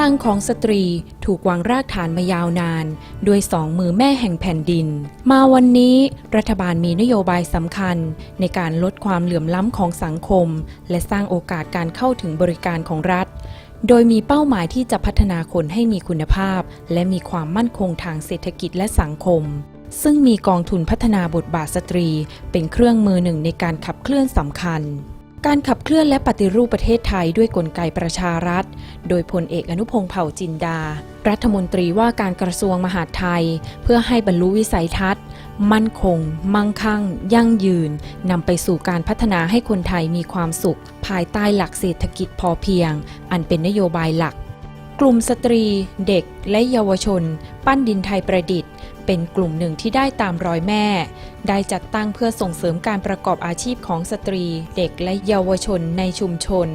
ลังของสตรีถูกวางรากฐานมายาวนาน ด้วยสองมือแม่แห่งแผ่นดิน มาวันนี้รัฐบาลมีนโยบายสำคัญ ในการลดความเหลื่อมล้ำของสังคม และสร้างโอกาสการเข้าถึงบริการของรัฐ โดยมีเป้าหมายที่จะพัฒนาคนให้มีคุณภาพ และมีความมั่นคงทางเศรษฐกิจและสังคมซึ่งมีกองทุนพัฒนาบทบาทสตรี เป็นเครื่องมือหนึ่งในการขับเคลื่อนสำคัญ การขับเคลื่อนและปฏิรูปประเทศไทยด้วยกลไกประชารัฐ โดยพลเอกอนุพงษ์เผ่าจินดา รัฐมนตรีว่าการกระทรวงมหาดไทย เพื่อให้บรรลุวิสัยทัศน์ มั่นคง มั่งคั่ง ยั่งยืน นำไปสู่การพัฒนาให้คนไทยมีความสุข ภายใต้หลักเศรษฐกิจพอเพียง อันเป็นนโยบายหลัก กลุ่มสตรี เด็กและเยาวชน ปั้นดินไทยประดิษฐ์ เป็นกลุ่มหนึ่งที่ได้ตามรอยแม่ ได้จัดตั้งเพื่อส่งเสริมการประกอบอาชีพของสตรี เด็กและเยาวชนในชุมชน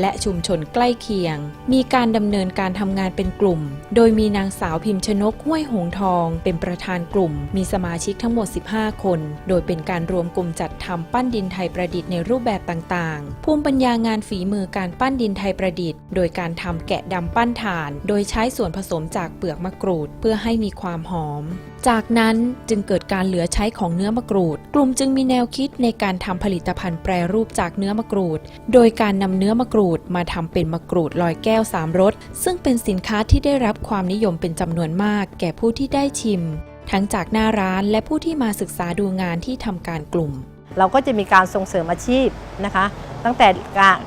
และชุมชนใกล้เคียง มีการดำเนินการทำงานเป็นกลุ่ม โดยมีนางสาวพิมพ์ชนกห้วยหงทอง เป็นประธานกลุ่ม มีสมาชิกทั้งหมด 15 คน โดยเป็นการรวมกลุ่มจัดทำปั้นดินไทยประดิษฐ์ในรูปแบบต่างๆ ภูมิปัญญางานฝีมือการปั้นดินไทยประดิษฐ์ โดยการทำแกะดำปั้นถ่าน โดยใช้ส่วนผสมจากเปลือกมะกรูดเพื่อให้มีความหอม จากนั้นจึงเกิดการเหลือใช้ของเนื้อมะกรูด กลุ่มจึงมีแนวคิดในการทำผลิตภัณฑ์แปรรูปจากเนื้อมะกรูด โดยการนำเนื้อมะกรูดมาทำเป็นมะกรูดลอยแก้วสามรสซึ่งเป็นสินค้าที่ได้รับความนิยมเป็นจำนวนมาก แก่ผู้ที่ได้ชิม ทั้งจากหน้าร้านและผู้ที่มาศึกษาดูงานที่ทำการกลุ่ม เราก็จะมีการส่งเสริมอาชีพนะคะ ตั้งแต่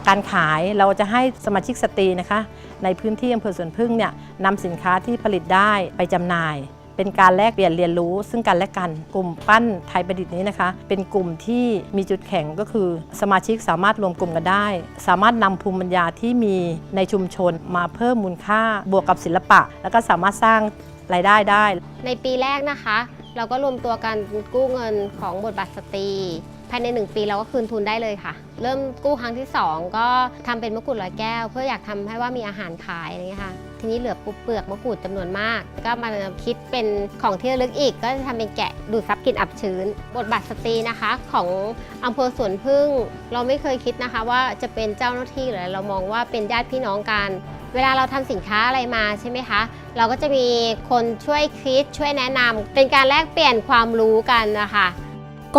การขายเราจะให้สมาชิกสตรีนะคะ ในพื้นที่อำเภอสวนพึ่งเนี่ยนำสินค้าที่ผลิตได้ไปจำหน่าย เป็นการแลกเปลี่ยนเรียนรู้ ซึ่งกันและกัน กลุ่มปั้นไทยประดิษฐ์นี้นะคะ เป็นกลุ่มที่มีจุดแข็งก็คือ สมาชิกสามารถรวมกลุ่มกันได้ สามารถนำภูมิปัญญาที่มีในชุมชนมาเพิ่มมูลค่าบวกกับศิลปะ แล้วก็สามารถสร้างรายได้ได้ ในปีแรกนะคะ เราก็รวมตัวกันกู้เงินของบทบาทสตรี ภายใน 1 ปีเราก็คืนทุนได้เลยค่ะ เริ่มกู้ครั้งที่ 2 ก็ทำเป็นมะกรูดลอยแก้ว เพื่ออยากทำให้ว่ามีอาหารขายอะไรเงี้ยค่ะ ทีนี้เหลือปุบเปลือกมะกรูดจำนวนมาก ก็มาคิดเป็นของที่ระลึกอีก ก็จะทำเป็นแกะดูดซับกลิ่นอับชื้น บทบาทสตรีนะคะของอำเภอสวนพึ่ง เราไม่เคยคิดนะคะ ว่าจะเป็นเจ้าหน้าที่หรือเรามองว่าเป็นญาติพี่น้องกันเวลาเราทำสินค้าอะไรมาใช่ไหมคะ เราก็จะมีคนช่วยคิดช่วยแนะนำเป็นการแลกเปลี่ยนความรู้กันนะคะ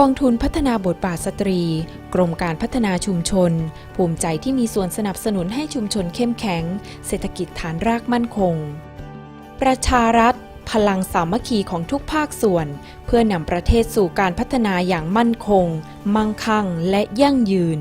กองทุนพัฒนาบทบาทสตรี กรมการพัฒนาชุมชน ภูมิใจที่มีส่วนสนับสนุนให้ชุมชนเข้มแข็ง เศรษฐกิจฐานรากมั่นคง ประชารัฐ พลังสามัคคีของทุกภาคส่วน เพื่อนำประเทศสู่การพัฒนาอย่างมั่นคง มั่งคั่งและยั่งยืน